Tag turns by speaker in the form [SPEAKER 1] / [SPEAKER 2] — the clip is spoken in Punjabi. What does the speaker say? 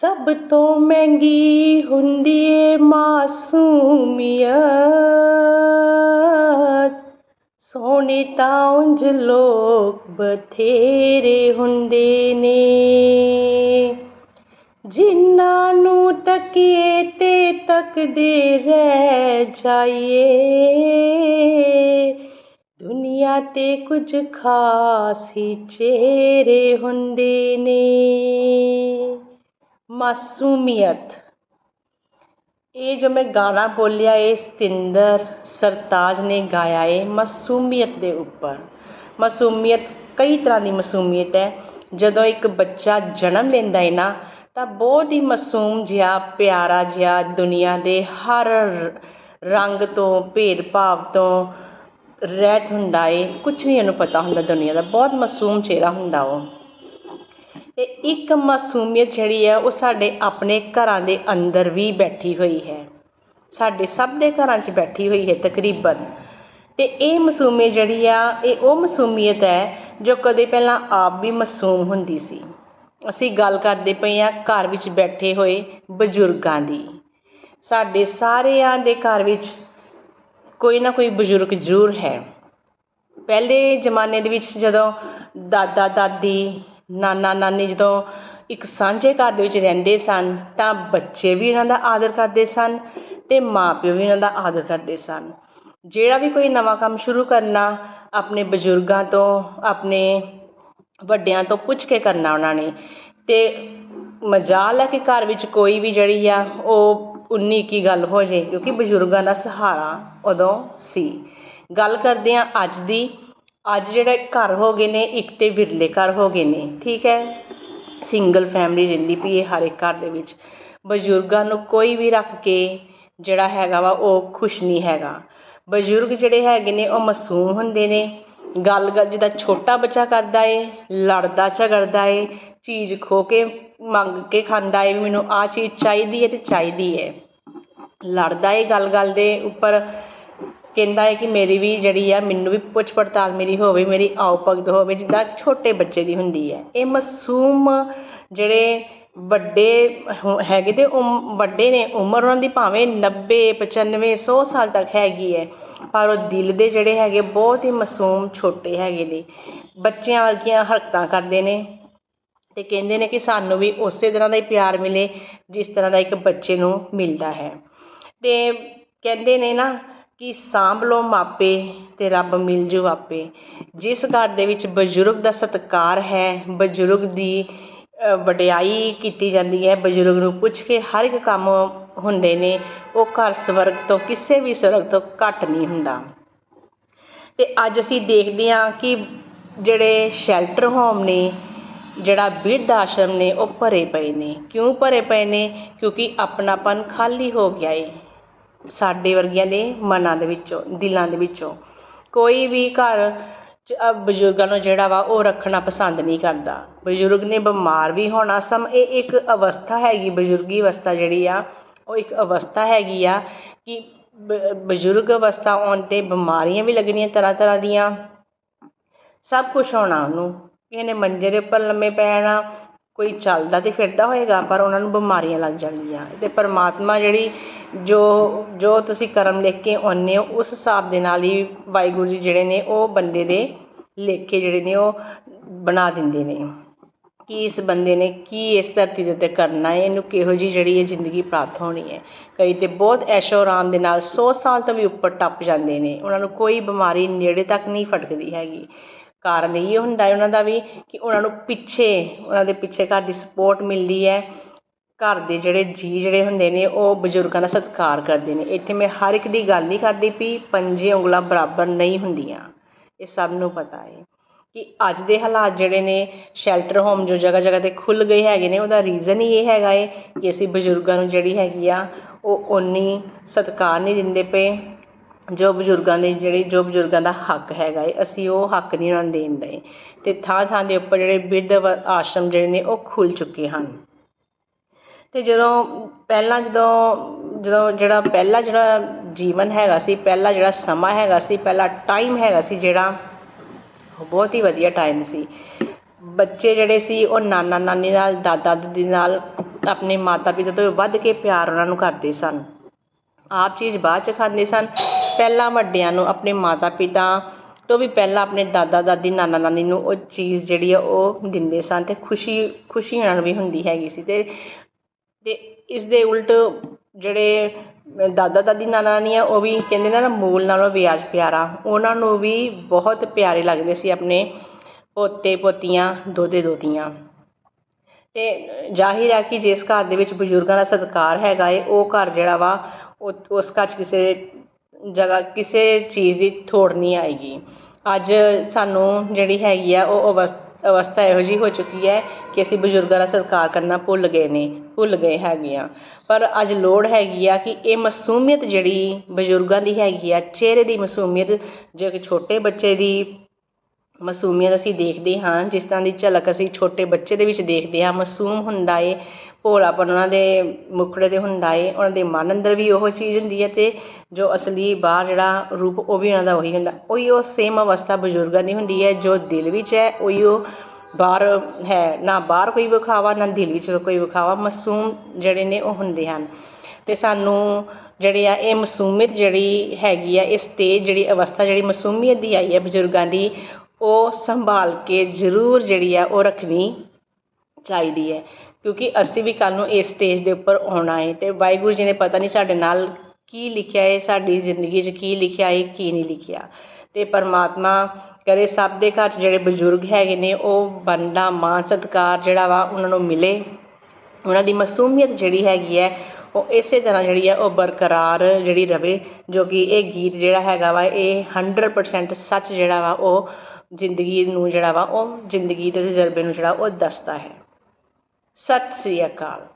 [SPEAKER 1] ਸਭ ਤੋਂ ਮਹਿੰਗੀ ਹੁੰਦੀ ਏ ਮਾਸੂਮੀਅਤ। ਸੋਹਣੇ ਤਾਂ ਉਂਝ ਲੋਕ ਬਥੇਰੇ ਹੁੰਦੇ ਨੇ। ਜਿਨ੍ਹਾਂ ਨੂੰ ਤੱਕੀਏ ਤੇ ਤੱਕਦੇ ਰਹਿ ਜਾਈਏ। ਦੁਨੀਆ ਤੇ ਕੁਝ ਖਾਸ ਹੀ ਚਿਹਰੇ ਹੁੰਦੇ ਨੇ। ਮਾਸੂਮੀਅਤ। ਇਹ ਜੋ ਮੈਂ ਗਾਣਾ ਬੋਲਿਆ, ਇਹ ਸਤਿੰਦਰ ਸਰਤਾਜ ਨੇ ਗਾਇਆ ਹੈ ਮਾਸੂਮੀਅਤ ਦੇ ਉੱਪਰ। ਮਾਸੂਮੀਅਤ ਕਈ ਤਰ੍ਹਾਂ ਦੀ ਮਾਸੂਮੀਅਤ ਹੈ। ਜਦੋਂ ਇੱਕ ਬੱਚਾ ਜਨਮ ਲੈਂਦਾ ਹੈ ਨਾ, ਤਾਂ ਬਹੁਤ ਹੀ ਮਾਸੂਮ ਜਿਹਾ, ਪਿਆਰਾ ਜਿਹਾ ਦੁਨੀਆ ਦੇ ਹਰ ਰੰਗ ਤੋਂ, ਭੇਦਭਾਵ ਤੋਂ ਰਹਿਤ ਹੁੰਦਾ ਏ। ਕੁਝ ਨਹੀਂ ਇਹਨੂੰ ਪਤਾ ਹੁੰਦਾ ਦੁਨੀਆ ਦਾ। ਬਹੁਤ ਮਾਸੂਮ ਚਿਹਰਾ ਹੁੰਦਾ ਉਹ। ਅਤੇ ਇੱਕ ਮਾਸੂਮੀਅਤ ਜਿਹੜੀ ਹੈ ਉਹ ਸਾਡੇ ਆਪਣੇ ਘਰਾਂ ਦੇ ਅੰਦਰ ਵੀ ਬੈਠੀ ਹੋਈ ਹੈ। ਸਾਡੇ ਸਭ ਦੇ ਘਰਾਂ 'ਚ ਬੈਠੀ ਹੋਈ ਹੈ ਤਕਰੀਬਨ। ਅਤੇ ਇਹ ਮਾਸੂਮੀਅਤ ਜਿਹੜੀ ਆ, ਇਹ ਉਹ ਮਾਸੂਮੀਅਤ ਹੈ ਜੋ ਕਦੇ ਪਹਿਲਾਂ ਆਪ ਵੀ ਮਾਸੂਮ ਹੁੰਦੀ ਸੀ। ਅਸੀਂ ਗੱਲ ਕਰਦੇ ਪਏ ਹਾਂ ਘਰ ਵਿੱਚ ਬੈਠੇ ਹੋਏ ਬਜ਼ੁਰਗਾਂ ਦੀ। ਸਾਡੇ ਸਾਰਿਆਂ ਦੇ ਘਰ ਵਿੱਚ ਕੋਈ ਨਾ ਕੋਈ ਬਜ਼ੁਰਗ ਜ਼ਰੂਰ ਹੈ। ਪਹਿਲੇ ਜ਼ਮਾਨੇ ਦੇ ਵਿੱਚ ਜਦੋਂ ਦਾਦਾ ਦਾਦੀ ਨਾਨਾ ਨਾਨੀ ਜਦੋਂ ਇੱਕ ਸਾਂਝੇ ਘਰ ਦੇ ਵਿੱਚ ਰਹਿੰਦੇ ਸਨ, ਤਾਂ ਬੱਚੇ ਵੀ ਉਹਨਾਂ ਦਾ ਆਦਰ ਕਰਦੇ ਸਨ ਅਤੇ ਮਾਂ ਪਿਓ ਵੀ ਉਹਨਾਂ ਦਾ ਆਦਰ ਕਰਦੇ ਸਨ। ਜਿਹੜਾ ਵੀ ਕੋਈ ਨਵਾਂ ਕੰਮ ਸ਼ੁਰੂ ਕਰਨਾ, ਆਪਣੇ ਬਜ਼ੁਰਗਾਂ ਤੋਂ, ਆਪਣੇ ਵੱਡਿਆਂ ਤੋਂ ਪੁੱਛ ਕੇ ਕਰਨਾ ਉਹਨਾਂ ਨੇ ਅਤੇ ਮਜਾਲ ਹੈ ਕਿ ਘਰ ਵਿੱਚ ਕੋਈ ਵੀ ਜਿਹੜੀ ਆ, ਉਹ ਉਨੀ ਕੀ ਗੱਲ ਹੋ ਜੇ, ਕਿਉਂਕਿ ਬਜ਼ੁਰਗਾਂ ਦਾ ਸਹਾਰਾ ਉਦੋਂ ਸੀ। ਗੱਲ ਕਰਦੇ ਹਾਂ ਅੱਜ ਦੀ ਅੱਜ ਜਿਹੜੇ ਘਰ ਹੋ ਗਏ ਨੇ, ਇੱਕ ਤਾਂ ਵਿਰਲੇ ਘਰ ਹੋ ਗਏ ਨੇ, ਠੀਕ ਹੈ? ਸਿੰਗਲ ਫੈਮਿਲੀ ਰਹਿੰਦੀ ਪਈ ਹੈ ਹਰ ਇੱਕ ਘਰ ਦੇ ਵਿੱਚ। ਬਜ਼ੁਰਗਾਂ ਨੂੰ ਕੋਈ ਵੀ ਰੱਖ ਕੇ ਜਿਹੜਾ ਹੈਗਾ ਵਾ, ਉਹ ਖੁਸ਼ ਨਹੀਂ ਹੈਗਾ। ਬਜ਼ੁਰਗ ਜਿਹੜੇ ਹੈਗੇ ਨੇ, ਉਹ ਮਾਸੂਮ ਹੁੰਦੇ ਨੇ। ਗੱਲ ਗੱਲ ਜਿੱਦਾਂ ਛੋਟਾ ਬੱਚਾ ਕਰਦਾ ਏ, ਲੜਦਾ, ਝਗੜਦਾ ਏ, ਚੀਜ਼ ਖੋ ਕੇ ਮੰਗ ਕੇ ਖਾਂਦਾ ਏ, ਵੀ ਮੈਨੂੰ ਆਹ ਚੀਜ਼ ਚਾਹੀਦੀ ਹੈ ਅਤੇ ਚਾਹੀਦੀ ਹੈ ਲੜਦਾ ਏ ਗੱਲ ਗੱਲ ਦੇ ਉੱਪਰ। ਕਹਿੰਦਾ ਹੈ ਕਿ ਮੇਰੀ ਵੀ ਜਿਹੜੀ ਆ, ਮੈਨੂੰ ਵੀ ਪੁੱਛ ਪੜਤਾਲ ਮੇਰੀ ਹੋਵੇ, ਮੇਰੀ ਆਓ ਭਗਤ ਹੋਵੇ, ਜਿੱਦਾਂ ਛੋਟੇ ਬੱਚੇ ਦੀ ਹੁੰਦੀ ਹੈ। ਇਹ ਮਾਸੂਮ ਜਿਹੜੇ ਵੱਡੇ ਹੈਗੇ ਤੇ ਉਮ, ਵੱਡੇ ਨੇ, ਉਮਰ ਉਹਨਾਂ ਦੀ ਭਾਵੇਂ ਨੱਬੇ, ਪਚਾਨਵੇਂ, ਸੌ ਸਾਲ ਤੱਕ ਹੈਗੀ ਹੈ, ਪਰ ਉਹ ਦਿਲ ਦੇ ਜਿਹੜੇ ਹੈਗੇ, ਬਹੁਤ ਹੀ ਮਾਸੂਮ ਛੋਟੇ ਹੈਗੇ ਨੇ। ਬੱਚਿਆਂ ਵਰਗੀਆਂ ਹਰਕਤਾਂ ਕਰਦੇ ਨੇ ਅਤੇ ਕਹਿੰਦੇ ਨੇ ਕਿ ਸਾਨੂੰ ਵੀ ਉਸੇ ਤਰ੍ਹਾਂ ਦਾ ਹੀ ਪਿਆਰ ਮਿਲੇ, ਜਿਸ ਤਰ੍ਹਾਂ ਦਾ ਇੱਕ ਬੱਚੇ ਨੂੰ ਮਿਲਦਾ ਹੈ। ਅਤੇ ਕਹਿੰਦੇ ਨੇ ਨਾ ਕਿ ਸਾਂਭ ਲਓ ਮਾਪੇ ਅਤੇ ਰੱਬ ਮਿਲ ਜੂ ਆਪੇ। ਜਿਸ ਘਰ ਦੇ ਵਿੱਚ ਬਜ਼ੁਰਗ ਦਾ ਸਤਿਕਾਰ ਹੈ, ਬਜ਼ੁਰਗ ਦੀ ਵਡਿਆਈ ਕੀਤੀ ਜਾਂਦੀ ਹੈ, ਬਜ਼ੁਰਗ ਨੂੰ ਪੁੱਛ ਕੇ ਹਰ ਇੱਕ ਕੰਮ ਹੁੰਦੇ ਨੇ, ਉਹ ਘਰ ਸਵਰਗ ਤੋਂ ਕਿਸੇ ਵੀ ਸਵਰਗ ਤੋਂ ਘੱਟ ਨਹੀਂ ਹੁੰਦਾ। ਅਤੇ ਅੱਜ ਅਸੀਂ ਦੇਖਦੇ ਹਾਂ ਕਿ ਜਿਹੜੇ ਸ਼ੈਲਟਰ ਹੋਮ ਨੇ, ਜਿਹੜਾ ਬਿਰਧ ਆਸ਼ਰਮ ਨੇ, ਉਹ ਭਰੇ ਪਏ ਨੇ। ਕਿਉਂ ਭਰੇ ਪਏ ਨੇ? ਕਿਉਂਕਿ ਆਪਣਾਪਨ ਖਾਲੀ ਹੋ ਗਿਆ ਏ। ਸਾਡੇ ਵਰਗਿਆਂ ਦੇ ਮਨਾਂ ਦੇ ਵਿੱਚੋਂ, ਦਿਲਾਂ ਦੇ ਵਿੱਚੋਂ। ਕੋਈ ਵੀ ਘਰ 'ਚ ਬਜ਼ੁਰਗਾਂ ਨੂੰ ਜਿਹੜਾ ਵਾ ਉਹ ਰੱਖਣਾ ਪਸੰਦ ਨਹੀਂ ਕਰਦਾ। ਬਜ਼ੁਰਗ ਨੇ ਬਿਮਾਰ ਵੀ ਹੋਣਾ, ਸਮ, ਇਹ ਇੱਕ ਅਵਸਥਾ ਹੈਗੀ, ਬਜ਼ੁਰਗੀ ਅਵਸਥਾ ਜਿਹੜੀ ਆ, ਉਹ ਇੱਕ ਅਵਸਥਾ ਹੈਗੀ ਆ ਕਿ ਬ- ਬਜ਼ੁਰਗ ਅਵਸਥਾ ਆਉਣ 'ਤੇ ਬਿਮਾਰੀਆਂ ਵੀ ਲੱਗਣੀਆਂ ਤਰ੍ਹਾਂ ਤਰ੍ਹਾਂ ਦੀਆਂ। ਸਭ ਕੁਛ ਹੋਣਾ ਉਹਨੂੰ। ਕਿਸੇ ਨੇ ਮੰਜੇ ਦੇ ਉੱਪਰ ਲੰਮੇ ਪੈਣਾ ਕੋਈ ਚੱਲਦਾ ਤਾਂ ਫਿਰਦਾ ਹੋਏਗਾ, ਪਰ ਉਹਨਾਂ ਨੂੰ ਬਿਮਾਰੀਆਂ ਲੱਗ ਜਾਣਗੀਆਂ। ਅਤੇ ਪਰਮਾਤਮਾ ਜਿਹੜੀ ਜੋ ਜੋ ਤੁਸੀਂ ਕਰਮ ਲਿਖ ਕੇ ਆਉਂਦੇ ਹੋ, ਉਸ ਹਿਸਾਬ ਦੇ ਨਾਲ ਹੀ ਵਾਹਿਗੁਰੂ ਜੀ ਜਿਹੜੇ ਨੇ ਉਹ ਬੰਦੇ ਦੇ ਲੇਖੇ ਜਿਹੜੇ ਨੇ ਉਹ ਬਣਾ ਦਿੰਦੇ ਨੇ। ਕਿ ਇਸ ਬੰਦੇ ਨੇ ਕੀ ਇਸ ਧਰਤੀ ਦੇ ਉੱਤੇ ਕਰਨਾ ਹੈ, ਇਹਨੂੰ ਕਿਹੋ ਜੀ ਜਿਹੜੀ ਇਹ ਜ਼ਿੰਦਗੀ ਪ੍ਰਾਪਤ ਹੋਣੀ ਹੈ। ਕਈ ਤੇ ਬਹੁਤ ਐਸ਼ੋ ਆਰਾਮ ਦੇ ਨਾਲ 100 ਸਾਲ ਤੋਂ ਵੀ ਉੱਪਰ ਟੱਪ ਜਾਂਦੇ ਨੇ। ਉਹਨਾਂ ਨੂੰ ਕੋਈ ਬਿਮਾਰੀ ਨੇੜੇ ਤੱਕ ਨਹੀਂ ਫਟਕਦੀ ਹੈਗੀ। ਕਾਰਨ ਇਹ ਹੁੰਦਾ ਹੈ ਉਹਨਾਂ ਦਾ ਵੀ ਕਿ ਉਹਨਾਂ ਨੂੰ ਪਿੱਛੇ, ਉਹਨਾਂ ਦੇ ਪਿੱਛੇ ਘਰ ਦੀ ਸਪੋਰਟ ਮਿਲਦੀ ਹੈ। ਘਰ ਦੇ ਜਿਹੜੇ ਜੀਅ ਜਿਹੜੇ ਹੁੰਦੇ ਨੇ, ਉਹ ਬਜ਼ੁਰਗਾਂ ਦਾ ਸਤਿਕਾਰ ਕਰਦੇ ਨੇ। ਇੱਥੇ ਮੈਂ ਹਰ ਇੱਕ ਦੀ ਗੱਲ ਨਹੀਂ ਕਰਦੀ ਵੀ ਪੰਜੇ ਉਂਗਲਾਂ ਬਰਾਬਰ ਨਹੀਂ ਹੁੰਦੀਆਂ। ਇਹ ਸਭ ਨੂੰ ਪਤਾ ਹੈ ਕਿ ਅੱਜ ਦੇ ਹਾਲਾਤ ਜਿਹੜੇ ਨੇ ਸ਼ੈਲਟਰ ਹੋਮ ਜੋ ਜਗ੍ਹਾ ਜਗ੍ਹਾ ਤੇ ਖੁੱਲ ਗਏ ਹੈਗੇ ਨੇ, ਉਹਦਾ ਰੀਜ਼ਨ ਹੀ ਇਹ ਹੈਗਾ ਏ ਕਿ ਅਸੀਂ ਬਜ਼ੁਰਗਾਂ ਨੂੰ ਜਿਹੜੀ ਹੈਗੀ ਆ, ਉਹ ਓਨੀ ਸਤਿਕਾਰ ਨਹੀਂ ਦਿੰਦੇ ਪਏ। ਜੋ ਬਜ਼ੁਰਗਾਂ ਦੇ ਜਿਹੜੀ, ਜੋ ਬਜ਼ੁਰਗਾਂ ਦਾ ਹੱਕ ਹੈਗਾ ਏ, ਅਸੀਂ ਉਹ ਹੱਕ ਨਹੀਂ ਉਹਨਾਂ ਨੂੰ ਦੇਣ ਦੇ ਅਤੇ ਥਾਂ ਥਾਂ ਦੇ ਉੱਪਰ ਜਿਹੜੇ ਬਿਰਧ ਅਵ- ਆਸ਼ਰਮ ਜਿਹੜੇ ਨੇ, ਉਹ ਖੁੱਲ੍ਹ ਚੁੱਕੇ ਹਨ। ਅਤੇ ਜਦੋਂ ਪਹਿਲਾਂ ਜਦੋਂ ਜਦੋਂ ਜਿਹੜਾ ਪਹਿਲਾ ਜਿਹੜਾ ਜੀਵਨ ਹੈਗਾ ਸੀ, ਪਹਿਲਾ ਜਿਹੜਾ ਸਮਾਂ ਹੈਗਾ ਸੀ, ਪਹਿਲਾ ਟਾਈਮ ਹੈਗਾ ਸੀ ਜਿਹੜਾ, ਉਹ ਬਹੁਤ ਹੀ ਵਧੀਆ ਟਾਈਮ ਸੀ। ਬੱਚੇ ਜਿਹੜੇ ਸੀ, ਉਹ ਨਾਨਾ ਨਾਨੀ ਨਾਲ, ਦਾਦਾ ਦਾਦੀ ਨਾਲ, ਆਪਣੇ ਮਾਤਾ ਪਿਤਾ ਤੋਂ ਵੱਧ ਕੇ ਪਿਆਰ ਉਹਨਾਂ ਨੂੰ ਕਰਦੇ ਸਨ। ਆਪ ਚੀਜ਼ ਬਾਅਦ 'ਚ ਖਾਂਦੇ ਸਨ। ਪਹਿਲਾਂ ਵੱਡਿਆਂ ਨੂੰ, ਆਪਣੇ ਮਾਤਾ ਪਿਤਾ ਤੋਂ ਵੀ ਪਹਿਲਾਂ ਆਪਣੇ ਦਾਦਾ, ਦਾਦੀ, ਨਾਨਾ, ਨਾਨੀ ਨੂੰ ਉਹ ਚੀਜ਼ ਜਿਹੜੀ ਆ ਉਹ ਦਿੰਦੇ ਸਨ ਅਤੇ ਖੁਸ਼ੀ ਖੁਸ਼ੀ ਉਹਨਾਂ ਨੂੰ ਵੀ ਹੁੰਦੀ ਹੈਗੀ ਸੀ ਅਤੇ ਅਤੇ ਇਸ ਦੇ ਉਲਟ ਜਿਹੜੇ ਦਾਦਾ, ਦਾਦੀ, ਨਾਨਾ, ਨਾਨੀ ਆ, ਉਹ ਵੀ ਕਹਿੰਦੇ ਨੇ ਨਾ ਮੂਲ ਨਾਲੋਂ ਵਿਆਜ ਪਿਆਰਾ। ਉਹਨਾਂ ਨੂੰ ਵੀ ਬਹੁਤ ਪਿਆਰੇ ਲੱਗਦੇ ਸੀ ਆਪਣੇ ਪੋਤੇ, ਪੋਤੀਆਂ, ਦੋਤੇ, ਦੋਤੀਆਂ। ਅਤੇ ਜ਼ਾਹਿਰ ਹੈ ਕਿ ਜਿਸ ਘਰ ਦੇ ਵਿੱਚ ਬਜ਼ੁਰਗਾਂ ਦਾ ਸਤਿਕਾਰ ਹੈਗਾ ਏ, ਉਹ ਘਰ ਜਿਹੜਾ ਵਾ, ਉਹ, ਉਸ ਘਰ 'ਚ ਕਿਸੇ ਜਗ੍ਹਾ ਕਿਸੇ ਚੀਜ਼ ਦੀ ਥੋੜ ਨਹੀਂ ਆਏਗੀ। ਅੱਜ ਸਾਨੂੰ ਜਿਹੜੀ ਹੈਗੀ ਆ, ਉਹ ਅਵਸ, ਅਵਸਥਾ ਇਹੋ ਜਿਹੀ ਹੋ ਚੁੱਕੀ ਹੈ ਕਿ ਅਸੀਂ ਬਜ਼ੁਰਗਾਂ ਦਾ ਸਤਿਕਾਰ ਕਰਨਾ ਭੁੱਲ ਗਏ ਨੇ, ਭੁੱਲ ਗਏ ਹੈਗੇ ਆ। ਪਰ ਅੱਜ ਲੋੜ ਹੈਗੀ ਆ ਕਿ ਇਹ ਮਾਸੂਮੀਅਤ ਜਿਹੜੀ ਬਜ਼ੁਰਗਾਂ ਦੀ ਹੈਗੀ ਆ, ਚਿਹਰੇ ਦੀ ਮਾਸੂਮੀਅਤ, ਜੋ ਕਿ ਛੋਟੇ ਬੱਚੇ ਦੀ ਮਾਸੂਮੀਅਤ ਅਸੀਂ ਦੇਖਦੇ ਹਾਂ, ਜਿਸ ਤਰ੍ਹਾਂ ਦੀ ਝਲਕ ਅਸੀਂ ਛੋਟੇ ਬੱਚੇ ਦੇ ਵਿੱਚ ਦੇਖਦੇ ਹਾਂ, ਮਾਸੂਮ ਹੁੰਦਾ ਏ, ਭੋਲਾਪਨ ਉਹਨਾਂ ਦੇ ਮੁਖੜੇ 'ਤੇ ਹੁੰਦਾ ਏ, ਉਹਨਾਂ ਦੇ ਮਨ ਅੰਦਰ ਵੀ ਉਹ ਚੀਜ਼ ਹੁੰਦੀ ਹੈ ਅਤੇ ਜੋ ਅਸਲੀ ਬਾਹਰ ਜਿਹੜਾ ਰੂਪ ਉਹ ਵੀ ਉਹਨਾਂ ਦਾ ਉਹੀ ਹੁੰਦਾ। ਉਹੀ ਉਹ ਸੇਮ ਅਵਸਥਾ ਬਜ਼ੁਰਗਾਂ ਦੀ ਹੁੰਦੀ ਹੈ, ਜੋ ਦਿਲ ਵਿੱਚ ਹੈ, ਉਹੀ ਉਹ ਬਾਹਰ ਹੈ, ਨਾ ਬਾਹਰ ਕੋਈ ਵਿਖਾਵਾ, ਨਾ ਦਿਲ ਵਿੱਚ ਕੋਈ ਵਿਖਾਵਾ, ਮਾਸੂਮ ਜਿਹੜੇ ਨੇ ਉਹ ਹੁੰਦੇ ਹਨ। ਅਤੇ ਸਾਨੂੰ ਜਿਹੜੇ ਆ, ਇਹ ਮਾਸੂਮੀਅਤ ਜਿਹੜੀ ਹੈਗੀ ਆ ਇਹ ਸਟੇਜ ਜਿਹੜੀ ਅਵਸਥਾ ਜਿਹੜੀ ਮਾਸੂਮੀਅਤ ਦੀ ਆਈ ਹੈ ਬਜ਼ੁਰਗਾਂ ਦੀ ਉਹ ਸੰਭਾਲ ਕੇ ਜ਼ਰੂਰ ਜਿਹੜੀ ਆ ਉਹ ਰੱਖਣੀ ਚਾਹੀਦੀ ਹੈ। ਕਿਉਂਕਿ ਅਸੀਂ ਵੀ ਕੱਲ੍ਹ ਨੂੰ ਇਸ ਸਟੇਜ ਦੇ ਉੱਪਰ ਆਉਣਾ ਹੈ ਅਤੇ ਵਾਹਿਗੁਰੂ ਜੀ ਨੇ ਪਤਾ ਨਹੀਂ ਸਾਡੇ ਨਾਲ ਕੀ ਲਿਖਿਆ ਹੈ ਸਾਡੀ ਜ਼ਿੰਦਗੀ 'ਚ ਕੀ ਲਿਖਿਆ ਹੈ ਕੀ ਨਹੀਂ ਲਿਖਿਆ। ਅਤੇ ਪਰਮਾਤਮਾ ਕਰੇ ਸਭ ਦੇ ਘਰ 'ਚ ਜਿਹੜੇ ਬਜ਼ੁਰਗ ਹੈਗੇ ਨੇ, ਉਹ ਬਣਦਾ ਮਾਣ, ਸਤਿਕਾਰ ਜਿਹੜਾ ਵਾ ਉਹਨਾਂ ਨੂੰ ਮਿਲੇ। ਉਹਨਾਂ ਦੀ ਮਾਸੂਮੀਅਤ ਜਿਹੜੀ ਹੈਗੀ ਹੈ, ਉਹ ਇਸੇ ਤਰ੍ਹਾਂ ਜਿਹੜੀ ਹੈ, ਉਹ ਬਰਕਰਾਰ ਜਿਹੜੀ ਰਵੇ। ਜੋ ਕਿ ਇਹ ਗੀਤ ਜਿਹੜਾ ਹੈਗਾ ਵਾ, ਇਹ ਹੰਡਰਡ ਪਰਸੈਂਟ ਸੱਚ ਜਿਹੜਾ ਵਾ, ਉਹ ਜ਼ਿੰਦਗੀ ਨੂੰ ਜਿਹੜਾ ਵਾ, ਉਹ ਜ਼ਿੰਦਗੀ ਦੇ ਤਜਰਬੇ ਨੂੰ ਜਿਹੜਾ, ਉਹ ਦੱਸਦਾ ਹੈ। ਸਤਿ ਸ੍ਰੀ ਅਕਾਲ।